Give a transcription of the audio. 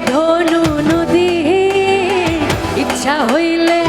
ধনু নদী ইচ্ছা হইলে